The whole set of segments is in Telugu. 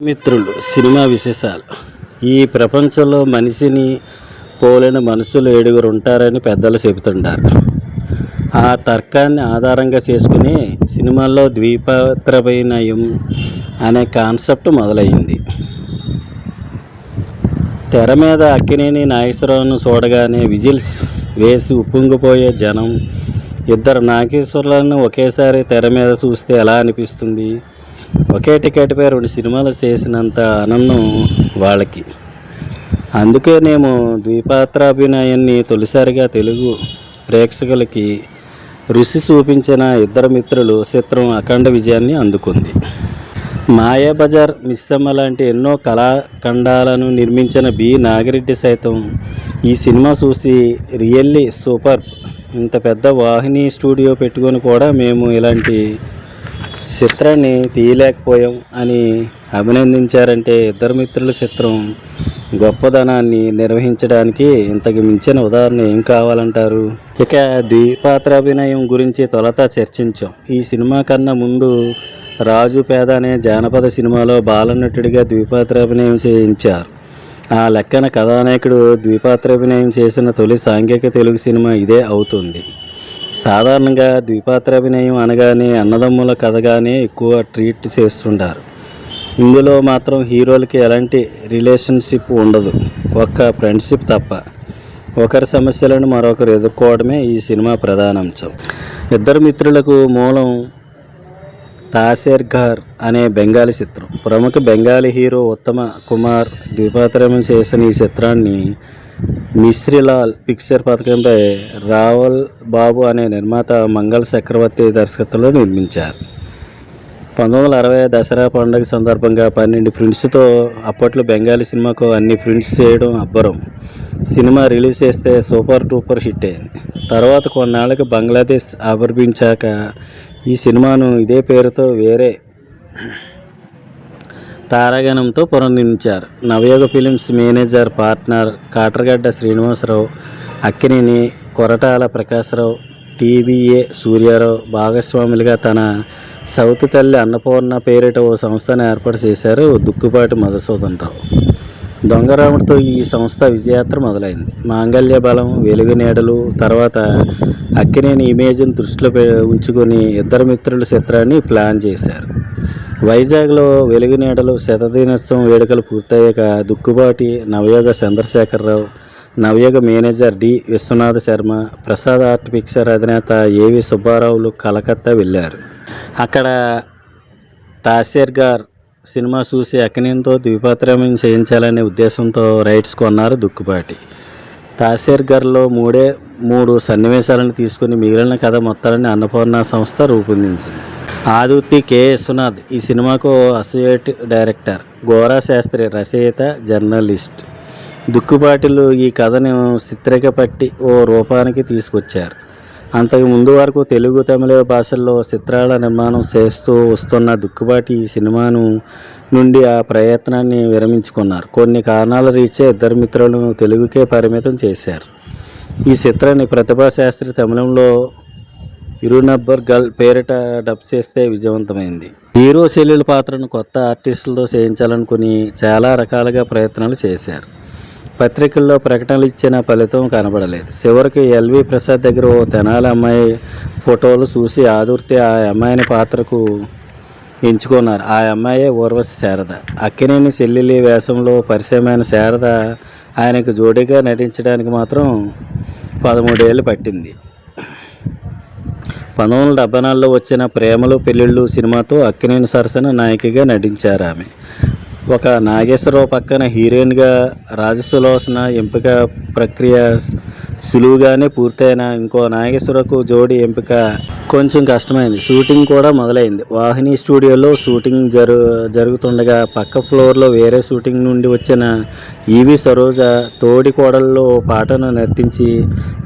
మిత్రులు సినిమా విశేషాలు. ఈ ప్రపంచంలో మనిషిని పోలేని మనుషులు ఏడుగురు ఉంటారని పెద్దలు చెబుతుంటారు. ఆ తర్కాన్ని ఆధారంగా చేసుకుని సినిమాల్లో ద్వీపాత్రభయనయం అనే కాన్సెప్ట్ మొదలైంది. తెర మీద అక్కినేని నాగేశ్వరరావును చూడగానే విజిల్స్ వేసి ఉప్పొంగిపోయే జనం ఇద్దరు నాగేశ్వరులను ఒకేసారి తెర మీద చూస్తే ఎలా అనిపిస్తుంది? ఒకే టికెట్పై రెండు సినిమాలు చేసినంత ఆనందం వాళ్ళకి. అందుకేనేమో ద్విపాత్రాభినయాన్ని తొలిసారిగా తెలుగు ప్రేక్షకులకి రుచి చూపించిన ఇద్దరు మిత్రులు చిత్రం అఖండ విజయాన్ని అందుకుంది. మాయాబజార్ మిస్సమ్మ లాంటి ఎన్నో కళాఖండాలను నిర్మించిన బి. నాగిరెడ్డి సైతం ఈ సినిమా చూసి రియల్లీ సూపర్. ఇంత పెద్ద వాహిని స్టూడియో పెట్టుకొని కూడా మేము ఇలాంటి చిత్రాన్ని తీయలేకపోయాం అని అభినందించారంటే ఇద్దరు మిత్రుల చిత్రం గొప్పదనాన్ని నిర్వహించడానికి ఇంతకు మించిన ఉదాహరణ ఏం కావాలంటారు? ఇక ద్విపాత్రాభినయం గురించి తొలత చర్చించాం. ఈ సినిమా కన్నా ముందు రాజు పేద అనే జానపద సినిమాలో బాలనటుడిగా ద్విపాత్రాభినయం చేయించారు. ఆ లెక్కన కథానాయకుడు ద్విపాత్రాభినయం చేసిన తొలి సాంఘిక తెలుగు సినిమా ఇదే అవుతుంది. సాధారణంగా ద్విపాత్రాభినయం అనగానే అన్నదమ్ముల కథగానే ఎక్కువ ట్రీట్ చేస్తుంటారు. ఇందులో మాత్రం హీరోలకి ఎలాంటి రిలేషన్షిప్ ఉండదు. ఒక్క ఫ్రెండ్షిప్ తప్ప. ఒకరి సమస్యలను మరొకరు ఎదుర్కోవడమే ఈ సినిమా ప్రధాన అంశం ఇద్దరు మిత్రులకు మూలం తాసేర్ ఘర్ అనే బెంగాలీ చిత్రం. ప్రముఖ బెంగాలీ హీరో ఉత్తమ కుమార్ ద్విపాత్రం చేసిన ఈ చిత్రాన్ని మిశ్రీలాల్ పిక్చర్ పథకంపై రావల్ బాబు అనే నిర్మాత మంగళ చక్రవర్తి దర్శకత్వంలో నిర్మించారు. పంతొమ్మిది వందల అరవై దసరా పండుగ సందర్భంగా పన్నెండు ప్రింట్స్తో అప్పట్లో బెంగాలీ సినిమాకు అన్ని ప్రింట్స్ చేయడం అబ్బరం. సినిమా రిలీజ్ చేస్తే సూపర్ డూపర్ హిట్ అయింది. తర్వాత కొన్నాళ్ళకి బంగ్లాదేశ్ ఆవిర్భించాక ఈ సినిమాను ఇదే పేరుతో వేరే తారాగణంతో పునర్నిర్మించారు Navayoga films manager partner Kataragadda Srinivasarao Akkineni Koratala Prakashrao TVA Suryarao భాగస్వాములుగా తన సౌత్ తల్లి అన్నపూర్ణ పేరిట ఓ సంస్థను ఏర్పాటు చేశారు దుక్కుపాటి మధుసూదన్ రావు దొంగరాముడితో ఈ సంస్థ విజయాత్ర మొదలైంది. మాంగళ్య బలం వెలుగు నీడలు తర్వాత అక్కినేని ఇమేజ్ని దృష్టిలో ఉంచుకొని ఇద్దరు మిత్రుల చిత్రాన్ని ప్లాన్ చేశారు. వైజాగ్లో వెలుగు నీడలు శతదినోత్సవం వేడుకలు పూర్తయ్యాక Daggubati Navayoga Chandrasekhararao Navayoga manager D. Viswanatha Sarma Prasad art picture అధినేత ఏవి సుబ్బారావులు కలకత్తా వెళ్ళారు. అక్కడ తాసేర్ గార్ సినిమా చూసి అక్కినేనితో ద్విపాత్రమం చేయించాలనే ఉద్దేశంతో రైట్స్ కొన్నారు దుక్కుపాటి తాసేర్ గారిలో మూడే మూడు సన్నివేశాలను తీసుకుని మిగిలిన కథ మొత్తాన్ని అన్నపూర్ణ సంస్థ రూపొందించింది. ఆదుర్తి కె. విశ్వనాథ్ ఈ సినిమాకు అసోసియేట్ డైరెక్టర్ గోరా శాస్త్రి రచయిత జర్నలిస్ట్. దుక్కుబాటిలు ఈ కథను చిత్రికపట్టి ఓ రూపానికి తీసుకొచ్చారు. అంతకు ముందు వరకు తెలుగు తమిళ భాషల్లో చిత్రాల నిర్మాణం చేస్తూ వస్తున్న దుక్కుబాటి ఈ సినిమాను నుండి ఆ ప్రయత్నాన్ని విరమించుకున్నారు. కొన్ని కారణాల రీత్యా ఇద్దరు మిత్రులను తెలుగుకే పరిమితం చేశారు. ఈ చిత్రాన్ని ప్రతిభా శాస్త్రి తమిళంలో ఇరునబ్బర్ గర్ల్ పేరిట డబ్ చేస్తే విజయవంతమైంది. హీరో చెల్లెల పాత్రను కొత్త ఆర్టిస్టులతో చేయించాలనుకుని చాలా రకాలుగా ప్రయత్నాలు చేశారు. పత్రికల్లో ప్రకటనలు ఇచ్చిన ఫలితం కనబడలేదు. చివరికి ఎల్వి ప్రసాద్ దగ్గర ఓ తెనాలి అమ్మాయి ఫోటోలు చూసి ఆదుర్తి ఆ అమ్మాయిని పాత్రకు ఎంచుకున్నారు. ఆ అమ్మాయే ఊర్వశి శారద. అక్కినేని చెల్లెలి వేషంలో పరిచయమైన శారద ఆయనకు జోడీగా నటించడానికి మాత్రం పదమూడేళ్ళు పట్టింది. పంతొమ్మిది వందల డెబ్బై నాలుగులో వచ్చిన ప్రేమలు పెళ్ళిళ్ళు సినిమాతో అక్కినేని సరసన నాయికగా నటించారు ఆమె. ఒక నాగేశ్వరరావు పక్కన హీరోయిన్గా రాజసులోచన ఎంపిక ప్రక్రియ సులువుగానే పూర్తయిన ఇంకో నాగేశ్వరకు జోడి ఎంపిక కొంచెం కష్టమైంది. షూటింగ్ కూడా మొదలైంది. వాహిని స్టూడియోలో షూటింగ్ జరు జరుగుతుండగా పక్క ఫ్లోర్లో వేరే షూటింగ్ నుండి వచ్చిన ఈవి సరోజ తోడి కోడల్లో పాటను నర్తించి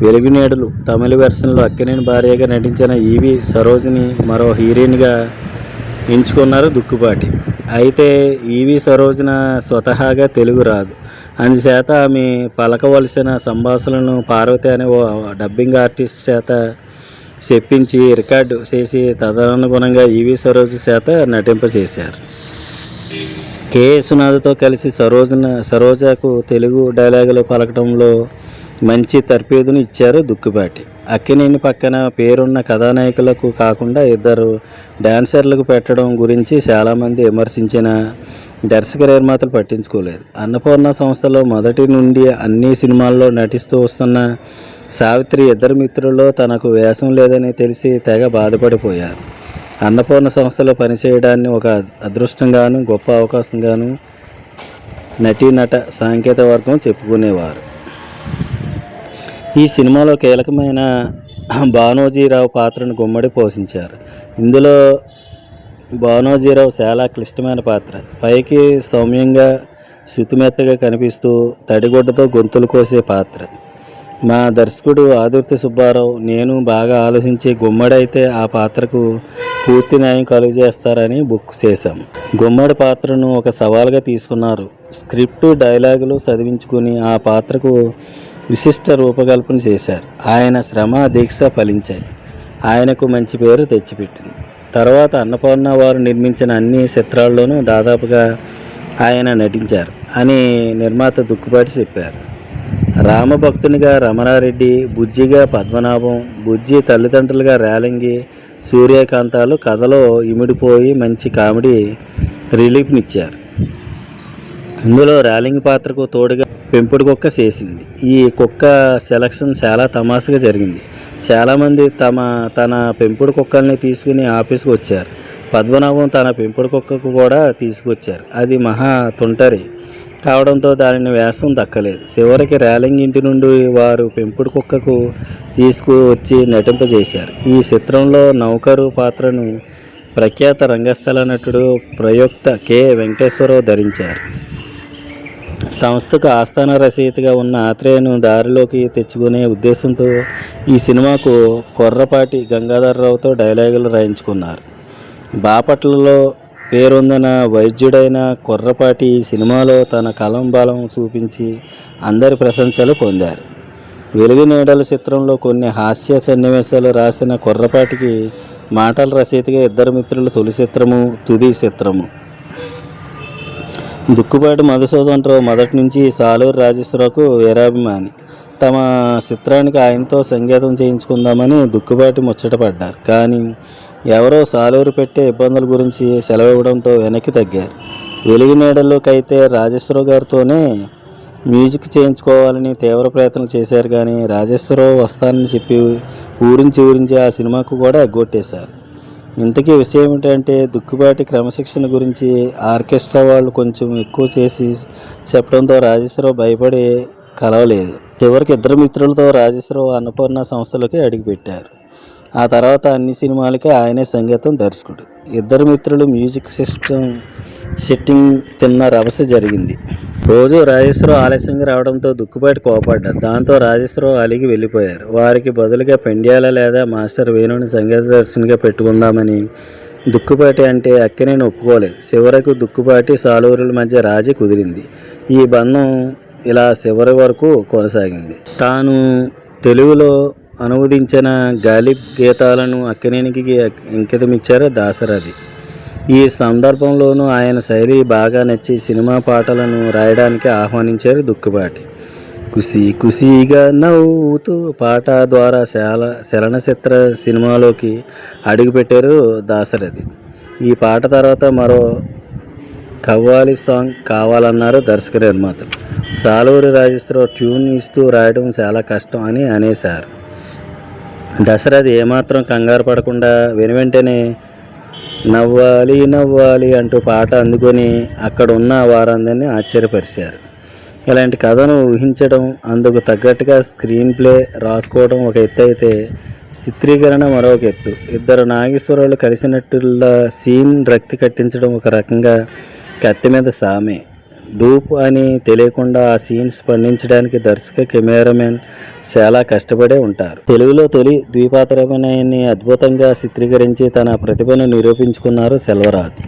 వెలుగునేడులు తమిళ వెర్షన్లో అక్కినేని భార్యగా నటించిన ఈవి సరోజిని మరో హీరోయిన్గా ఎంచుకున్నారు దుక్కుపాటి అయితే ఈవి సరోజన స్వతహాగా తెలుగు రాదు. అందుచేత ఆమె పలకవలసిన సంభాషణను పార్వతి అనే ఓ డబ్బింగ్ ఆర్టిస్ట్ చేత చెప్పించి రికార్డు చేసి తదనుగుణంగా ఈవి సరోజు చేత నటింపచేశారు కే. యేసునాథ్తో కలిసి సరోజన సరోజకు తెలుగు డైలాగులు పలకడంలో మంచి తర్ఫీదును ఇచ్చారు దుక్కిపాటి. అక్కినేని పక్కన పేరున్న కథానాయకులకు కాకుండా ఇద్దరు డాన్సర్లకు పెట్టడం గురించి చాలామంది విమర్శించిన దర్శక నిర్మాతలు పట్టించుకోలేదు. అన్నపూర్ణ సంస్థలో మొదటి నుండి అన్ని సినిమాల్లో నటిస్తూ వస్తున్న సావిత్రి ఇద్దరు మిత్రుల్లో తనకు వేషం లేదని తెలిసి తెగ బాధపడిపోయారు. అన్నపూర్ణ సంస్థలో పనిచేయడాన్ని ఒక అదృష్టంగాను గొప్ప అవకాశంగాను నటీనట సాంకేతిక వర్గం చెప్పుకునేవారు. ఈ సినిమాలో కీలకమైన భానోజీరావు పాత్రను గుమ్మడి పోషించారు. ఇందులో భానోజీరావు చాలా క్లిష్టమైన పాత్ర. పైకి సౌమ్యంగా శుతిమెత్తగా కనిపిస్తూ తడిగుడ్డతో గొంతులు కోసే పాత్ర. మా దర్శకుడు ఆదుర్తి సుబ్బారావు నేను బాగా ఆలోచించి గుమ్మడైతే ఆ పాత్రకు పూర్తి న్యాయం కలుగజేస్తారని బుక్ చేశాం. గుమ్మడి పాత్రను ఒక సవాల్గా తీసుకున్నారు. స్క్రిప్టు డైలాగులు చదివించుకుని ఆ పాత్రకు విశిష్ట రూపకల్పన చేశారు. ఆయన శ్రమ దీక్ష ఫలించాయి. ఆయనకు మంచి పేరు తెచ్చిపెట్టింది. తర్వాత అన్నపూర్ణ వారు నిర్మించిన అన్ని చిత్రాల్లోనూ దాదాపుగా ఆయన నటించారు అని నిర్మాత దుక్కుపాటి చెప్పారు. రామభక్తునిగా రమణారెడ్డి బుజ్జిగా పద్మనాభం బుజ్జి తల్లిదండ్రులుగా రేలంగి సూర్యకాంతాలు కథలో ఇమిడిపోయి మంచి కామెడీ రిలీఫ్నిచ్చారు. ఇందులో ర్యాలింగ్ పాత్రకు తోడుగా పెంపుడు కుక్క చేసింది. ఈ కుక్క సెలక్షన్ చాలా తమాషగా జరిగింది. చాలామంది తమ తన పెంపుడు కుక్కల్ని తీసుకుని ఆఫీస్కి వచ్చారు. పద్మనాభం తన పెంపుడు కుక్కకు కూడా తీసుకొచ్చారు. అది మహా తుంటరి కావడంతో దానిని వేసం దక్కలేదు. చివరికి ర్యాలింగ్ ఇంటి నుండి వారు పెంపుడు కుక్కకు తీసుకువచ్చి నటింపజేశారు ఈ చిత్రంలో నౌకరు పాత్రను ప్రఖ్యాత రంగస్థల నటుడు ప్రయుక్త కె. వెంకటేశ్వరరావు ధరించారు. సంస్థకు ఆస్థాన రచయితగా ఉన్న ఆత్రేయను దారిలోకి తెచ్చుకునే ఉద్దేశంతో ఈ సినిమాకు కొర్రపాటి గంగాధరరావుతో డైలాగులు రాయించుకున్నారు. బాపట్లలో పేరొందిన వైద్యుడైన కొర్రపాటి ఈ సినిమాలో తన కలం బలం చూపించి అందరి ప్రశంసలు పొందారు. వెలుగు నీడల చిత్రంలో కొన్ని హాస్య సన్నివేశాలు రాసిన కొర్రపాటికి మాటల రచయితగా ఇద్దరు మిత్రులు తొలి చిత్రము తుది చిత్రము. దుక్కుపాటి మధుసూదన్ రావు మొదటి నుంచి సాలూరు రాజేశ్వరరావుకు వీరాభిమాని. తమ చిత్రానికి ఆయనతో సంగీతం చేయించుకుందామని దుక్కుపాటి ముచ్చటపడ్డారు కానీ ఎవరో సాలూరు పెట్టే ఇబ్బందుల గురించి సెలవివ్వడంతో వెనక్కి తగ్గారు. వెలుగు నీడల్లోకైతే రాజేశ్వరరావు గారితోనే మ్యూజిక్ చేయించుకోవాలని తీవ్ర ప్రయత్నం చేశారు. కానీ రాజేశ్వరరావు వస్తానని చెప్పి ఊరించి ఊరించి ఆ సినిమాకు కూడా ఎగ్గొట్టేశారు. ఇంతకీ విషయం ఏంటంటే దుక్కుబాటి క్రమశిక్షణ గురించి ఆర్కెస్ట్రా వాళ్ళు కొంచెం ఎక్కువ చేసి చెప్పడంతో రాజేశ్వరరావు భయపడి కలవలేదు. చివరికి ఇద్దరు మిత్రులతో రాజేశ్వరరావు అన్నపూర్ణ సంస్థలోకి అడుగుపెట్టారు. ఆ తర్వాత అన్ని సినిమాలకి ఆయనే సంగీతం దర్శకుడు. ఇద్దరు మిత్రులు మ్యూజిక్ సిస్టమ్ సెట్టింగ్ తిన్న రభస జరిగింది. రోజు రాజేశ్వరరావు ఆలస్యంగా రావడంతో దుక్కుపాటి కోపడ్డారు. దాంతో రాజేశ్వరరావు అలిగి వెళ్ళిపోయారు. వారికి బదులుగా పెండ్యాల లేదా మాస్టర్ వేణుని సంగీత దర్శనిగా పెట్టుకుందామని దుక్కుపాటి అంటే అక్కినేని ఒప్పుకోలేదు. చివరకు దుక్కుపాటి సాలూరుల మధ్య రాజీ కుదిరింది. ఈ బంధం ఇలా చివరి వరకు కొనసాగింది. తాను తెలుగులో అనువదించిన గాలిబ్ గీతాలను అక్కినేనికి అంకితమిచ్చారు దాసరథి. ఈ సందర్భంలోనూ ఆయన శైలి బాగా నచ్చి సినిమా పాటలను రాయడానికి ఆహ్వానించారు దుక్కుపాటి కుసి కుసిగా నవ్వుతూ పాట ద్వారా శాల చలనచిత్ర సినిమాలోకి అడుగుపెట్టారు దాసరథి ఈ పాట తర్వాత మరో కవ్వాలి సాంగ్ కావాలన్నారు దర్శక నిర్మాతలు. సాలూరి రాజేశ్వరరావు ట్యూన్ ఇస్తూ రాయడం చాలా కష్టం అని అనేశారు. దశరథి ఏమాత్రం కంగారు పడకుండా వెనువెంటనే నవ్వాలి నవ్వాలి అంటూ పాట అందుకొని అక్కడ ఉన్న వారందరినీ ఆశ్చర్యపరిచారు. ఇలాంటి కథను ఊహించడం అందుకు తగ్గట్టుగా స్క్రీన్ ప్లే రాసుకోవడం ఒక ఎత్తు అయితే చిత్రీకరణ మరొక ఎత్తు. ఇద్దరు నాగేశ్వరులు కలిసినట్టులా సీన్ రక్తి కట్టించడం ఒక రకంగా కత్తి మీద సామే. డూప్ అని తెలియకుండా ఆ సీన్స్ పండించడానికి దర్శక కెమెరామెన్ చాలా కష్టపడే ఉంటారు. తెలుగులో తొలి ద్విపాత్రమని అద్భుతంగా చిత్రీకరించి తన ప్రతిభను నిరూపించుకున్నారు సెల్వరాజు.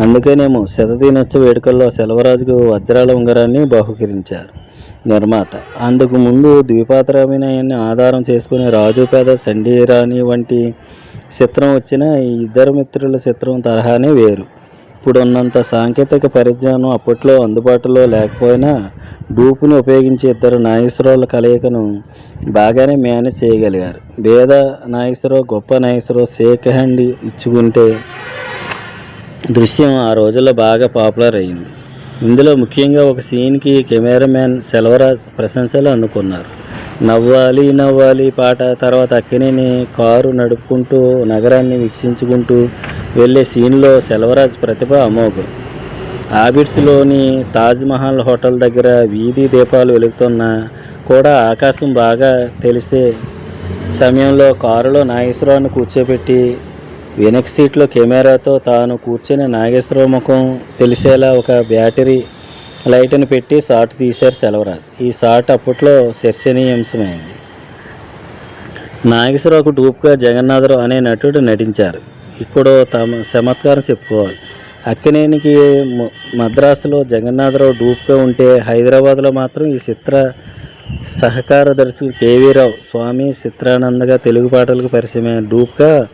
అందుకేనేమో శతదినోత్సవ వేడుకల్లో సెల్వరాజుకు వజ్రాల ఉంగరాన్ని బహుకరించారు నిర్మాత. అందుకు ముందు ద్విపాత్రాభినయాన్ని ఆధారం చేసుకుని రాజు పేద సండీరాణి వంటి చిత్రం వచ్చిన ఈ ఇద్దరు మిత్రుల చిత్రం తరహానే వేరు. ఇప్పుడున్నంత సాంకేతిక పరిజ్ఞానం అప్పట్లో అందుబాటులో లేకపోయినా డూపుని ఉపయోగించి ఇద్దరు నాగేశ్వరరావుల కలయికను బాగానే మేనేజ్ చేయగలిగారు. భేద నాగేశ్వరరావు గొప్ప నాగేశ్వరరావు షేక్ హ్యాండ్ ఇచ్చుకుంటే దృశ్యం ఆ రోజుల్లో బాగా పాపులర్ అయింది. ఇందులో ముఖ్యంగా ఒక సీన్కి కెమెరామ్యాన్ సెల్వరాజ్ ప్రశంసలు అందుకున్నారు. నవ్వాలి నవ్వాలి పాట తర్వాత అక్కినేని కారు నడుపుకుంటూ నగరాన్ని వీక్షించుకుంటూ వెళ్ళే సీన్లో సెల్వరాజ్ ప్రతిభ అమోఘం. ఆబిడ్స్లోని తాజ్మహల్ హోటల్ దగ్గర వీధి దీపాలు వెలుగుతున్నా కూడా ఆకాశం బాగా తెలిసే సమయంలో కారులో నాగేశ్వరరావును కూర్చోబెట్టి వెనక్ సీట్లో కెమెరాతో తాను కూర్చుని నాగేశ్వరరావు ముఖం తెలిసేలా ఒక బ్యాటరీ లైట్ని పెట్టి షాట్ తీశారు సెలవరాజ్. ఈ షాట్ అప్పట్లో చర్చనీయాంశమైంది నాగేశ్వరరావుకు డూప్గా జగన్నాథరావు అనే నటుడు నటించారు. ఇక్కడ తమ చమత్కారం చెప్పుకోవాలి. అక్కినేనికి మద్రాసులో జగన్నాథరావు డూప్గా ఉంటే హైదరాబాద్లో మాత్రం ఈ చిత్ర సహకార దర్శకుడు కేవీ రావు స్వామి చిత్రానందగా తెలుగు పాటలకు పరిచయమైన డూప్గా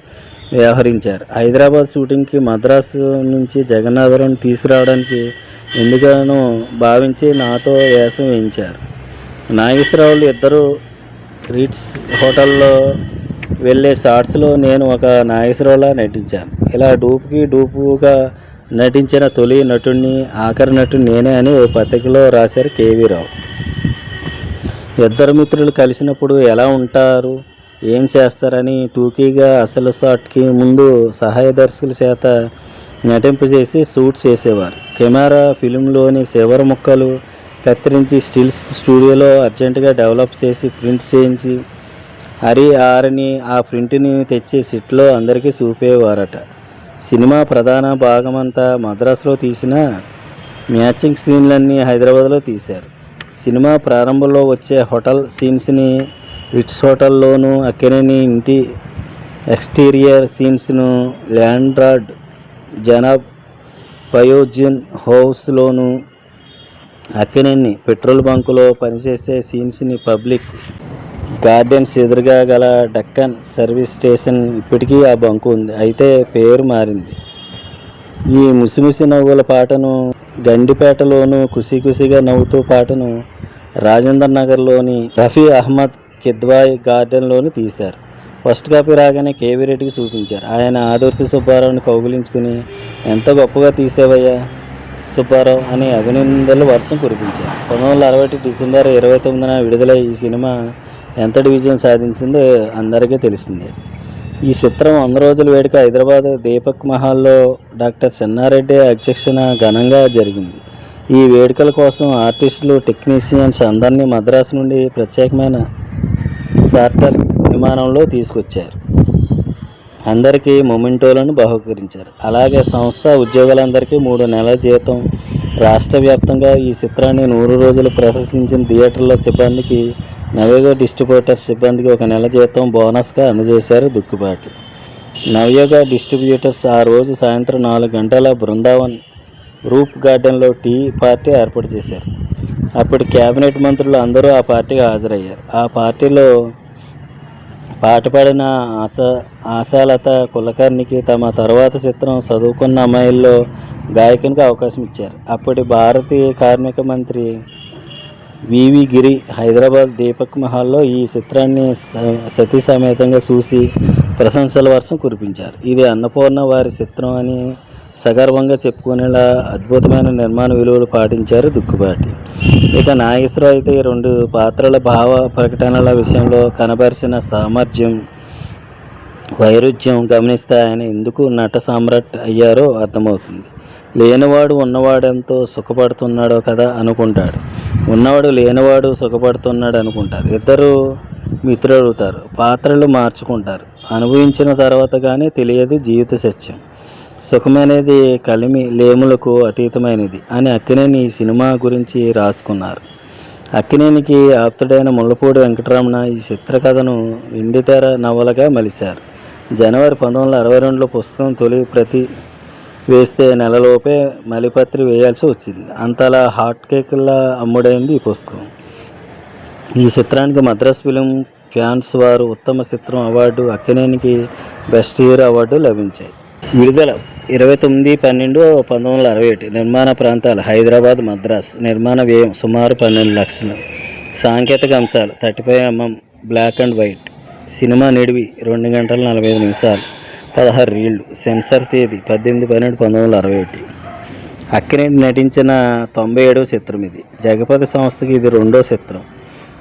వ్యవహరించారు. హైదరాబాద్ షూటింగ్కి మద్రాసు నుంచి జగన్నాథరావుని తీసుకురావడానికి ఎందుకనో భావించి నాతో వేషం వేయించారు. నాగేశ్వరరావులు ఇద్దరు రీట్స్ హోటల్లో వెళ్ళే షార్ట్స్లో నేను ఒక నాగేశ్వరరావులా నటించాను. ఇలా డూపుకి డూపుగా నటించిన తొలి నటుడిని ఆఖరి నటుడు నేనే అని ఓ పత్రికలో రాశారు కేవీ రావు. ఇద్దరు మిత్రులు కలిసినప్పుడు ఎలా ఉంటారు ఏం చేస్తారని టూకీగా అసలు షాట్కి ముందు సహాయ దర్శకుల చేత నటింపు చేసి షూట్స్ చేసేవారు. కెమెరా ఫిలింలోని చివరి ముక్కలు కత్తిరించి స్టిల్స్ స్టూడియోలో అర్జెంటుగా డెవలప్ చేసి ప్రింట్ చేయించి హరి ఆరని ఆ ప్రింట్ని తెచ్చి సిట్లో అందరికీ చూపేవారట. సినిమా ప్రధాన భాగమంతా మద్రాసులో తీసిన మ్యాచింగ్ సీన్లన్నీ హైదరాబాద్లో తీశారు. సినిమా ప్రారంభంలో వచ్చే హోటల్ సీన్స్ని రిట్స్ హోటల్లోనూ అక్కినేని ఇంటి ఎక్స్టీరియర్ సీన్స్ను ల్యాండ్రాడ్ జనాబ్ పయోజిన్ హౌస్లోను అక్కినేని పెట్రోల్ బంకులో పనిచేసే సీన్స్ని పబ్లిక్ గార్డెన్స్ ఎదురుగా గల డక్కన్ సర్వీస్ స్టేషన్ ఇప్పటికీ ఆ బంకు ఉంది. అయితే పేరు మారింది. ఈ ముసిముసి నవ్వుల పాటను గండిపేటలోను కుసి కుసిగా నవ్వుతూ పాటను రాజేందర్ నగర్లోని రఫీ అహ్మద్ కిద్వాయ్ గార్డెన్లోని తీశారు. ఫస్ట్ కాపీ రాగానే కేవీ రెడ్డికి చూపించారు. ఆయన ఆదుర్తి సుబ్బారావుని కౌగులించుకుని ఎంత గొప్పగా తీసేవయ్యా సుబ్బారావు అని అభినందనలు వర్షం కురిపించారు. పంతొమ్మిది వందల అరవై డిసెంబర్ ఇరవై తొమ్మిదిన విడుదలై ఈ సినిమా ఎంతటి విజయం సాధించిందో అందరికీ తెలిసిందే. ఈ చిత్రం వంద రోజుల వేడుక హైదరాబాద్ దీపక్ మహల్లో డాక్టర్ చెన్నారెడ్డి అధ్యక్షన ఘనంగా జరిగింది. ఈ వేడుకల కోసం ఆర్టిస్టులు టెక్నీషియన్స్ అందరినీ మద్రాసు నుండి ప్రత్యేకమైన చార్టర్ విమానంలో తీసుకొచ్చారు. అందరికీ మొమెంటోలను బహుకరించారు. అలాగే సంస్థ ఉద్యోగులందరికీ మూడు నెలల జీతం. రాష్ట్ర వ్యాప్తంగా ఈ చిత్రాన్ని నూరు రోజులు ప్రదర్శించిన థియేటర్ల సిబ్బందికి నవయోగ డిస్ట్రిబ్యూటర్ సిబ్బందికి ఒక నెల జీతం బోనస్గా అందజేశారు దుక్కుబాటి. నవయోగ డిస్ట్రిబ్యూటర్స్ ఆ రోజు సాయంత్రం నాలుగు గంటల బృందావన్ రూప్ గార్డెన్లో టీ పార్టీ ఏర్పాటు చేశారు. అప్పుడు కేబినెట్ మంత్రులు అందరూ ఆ పార్టీకి హాజరయ్యారు. ఆ పార్టీలో పాట పాడిన ఆశ ఆశాలత కులకర్ణికి తమ తర్వాత చిత్రం చదువుకున్న అమ్మాయిల్లో గాయకునికి అవకాశం ఇచ్చారు. అప్పటి భారతీయ కార్మిక మంత్రి వివి గిరి హైదరాబాద్ దీపక్ మహల్లో ఈ చిత్రాన్ని స- సతీ సమేతంగా చూసి ప్రశంసల వర్షం కురిపించారు. ఇది అన్నపూర్ణ వారి చిత్రం అని సగర్వంగా చెప్పుకునేలా అద్భుతమైన నిర్మాణ విలువలు పాటించారు దుక్కుబాటి. ఇక నాగేశ్వరరావు అయితే ఈ రెండు పాత్రల భావ ప్రకటనల విషయంలో కనబరిచిన సామర్థ్యం వైరుధ్యం గమనిస్తే ఆయన ఎందుకు నట సామ్రాట్ అయ్యారో అర్థమవుతుంది. లేనివాడు ఉన్నవాడెంతో సుఖపడుతున్నాడో కదా అనుకుంటాడు. ఉన్నవాడు లేనివాడు సుఖపడుతున్నాడు అనుకుంటారు. ఇద్దరు మిత్రులు అవుతారు పాత్రలు మార్చుకుంటారు. అనుభవించిన తర్వాత కానీ తెలియదు జీవిత సత్యం. సుఖమనేది కలిమి లేములకు అతీతమైనది అని అక్కినేని ఈ సినిమా గురించి రాసుకున్నారు. అక్కినేనికి ఆప్తుడైన ముళ్ళపూడి వెంకటరమణ ఈ చిత్రకథను ఎండితెర నవలగా మలిశారు. జనవరి పంతొమ్మిది వందల అరవై రెండులో పుస్తకం తొలి ప్రతి వేస్తే నెలలోపే మలిపత్రి వేయాల్సి వచ్చింది. అంతలా హాట్ కేక్లా అమ్ముడైంది ఈ పుస్తకం. ఈ చిత్రానికి మద్రాస్ ఫిలిం ఫ్యాన్స్ వారు ఉత్తమ చిత్రం అవార్డు అక్కినేనికి బెస్ట్ హీరో అవార్డు లభించాయి. విడుదల ఇరవై తొమ్మిది పన్నెండు పంతొమ్మిది వందల అరవై ఒకటి నిర్మాణ ప్రాంతాలు హైదరాబాద్ మద్రాస్. నిర్మాణ వ్యయం సుమారు పన్నెండు లక్షలు. సాంకేతిక అంశాలు thirty five MM black and white. Cinema నిడివి రెండు గంటల నలభై ఐదు నిమిషాలు. పదహారు రీళ్ళు సెన్సార్ తేదీ పద్దెనిమిది పన్నెండు పంతొమ్మిది వందల అరవై ఒకటి. అక్కినేని నటించిన తొంభై ఏడవ చిత్రం ఇది. జగపతి సంస్థకి ఇది రెండో చిత్రం.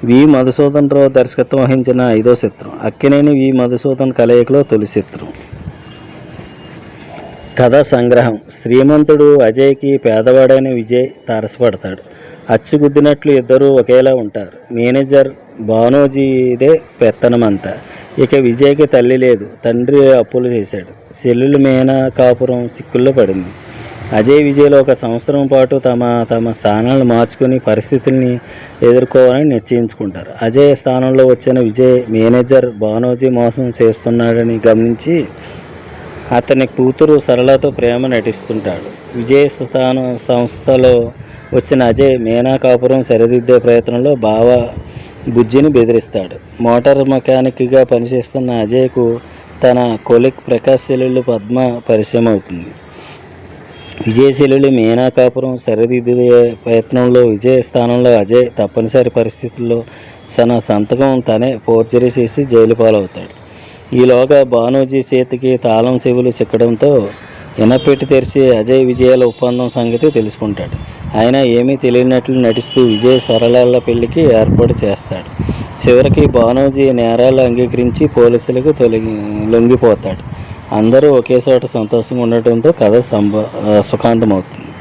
వి. మధుసూదన్ రావు దర్శకత్వం వహించిన ఐదో చిత్రం. అక్కినేని వి. మధుసూదన్ కలయికలో తొలి చిత్రం. కథా సంగ్రహం. శ్రీమంతుడు అజయ్కి పేదవాడైన విజయ్ తారసపడతాడు. అచ్చుగుద్దినట్లు ఇద్దరూ ఒకేలా ఉంటారు. మేనేజర్ భానోజీదే పెత్తనమంతా. ఇక విజయ్కి తల్లి లేదు. తండ్రి అప్పులు చేశాడు. చెల్లెలు మేనా కాపురం సిక్కుల్లో పడింది. అజయ్ విజయ్లో ఒక సంవత్సరం పాటు తమ తమ స్థానాలను మార్చుకుని పరిస్థితుల్ని ఎదుర్కోవాలని నిశ్చయించుకుంటారు. అజయ్ స్థానంలో వచ్చిన విజయ్ మేనేజర్ భానోజీ మోసం చేస్తున్నాడని గమనించి అతని కూతురు సరళతో ప్రేమ నటిస్తుంటాడు. విజయ్ స్థాన సంస్థలో వచ్చిన అజయ్ మీనా కాపురం సరిదిద్దే ప్రయత్నంలో బావ బుజ్జిని బెదిరిస్తాడు. మోటార్ మెకానిక్గా పనిచేస్తున్న అజయ్కు తన కొలిక్ ప్రకాశ్ సెల్లులు పద్మ పరిచయం అవుతుంది. విజయ్ మీనా కాపురం సరిదిద్దే ప్రయత్నంలో విజయ్ స్థానంలో అజయ్ తప్పనిసరి పరిస్థితుల్లో తన సంతకం తనే ఫోర్జరీ చేసి జైలు పాలవుతాడు. ఈలోగా భానోజీ చేతికి తాళం చెవులు చిక్కడంతో ఎనపెట్టి తెరిచి అజయ్ విజయాల ఒప్పందం సంగతి తెలుసుకుంటాడు. ఆయన ఏమీ తెలియనట్లు నటిస్తూ విజయ్ సరళాల పెళ్ళికి ఏర్పాటు చేస్తాడు. చివరికి భానోజీ నేరాలు అంగీకరించి పోలీసులకు తొలగి లొంగిపోతాడు. అందరూ ఒకే చోట సంతోషంగా ఉండటంతో కథ సంభ సుఖాంతమవుతుంది.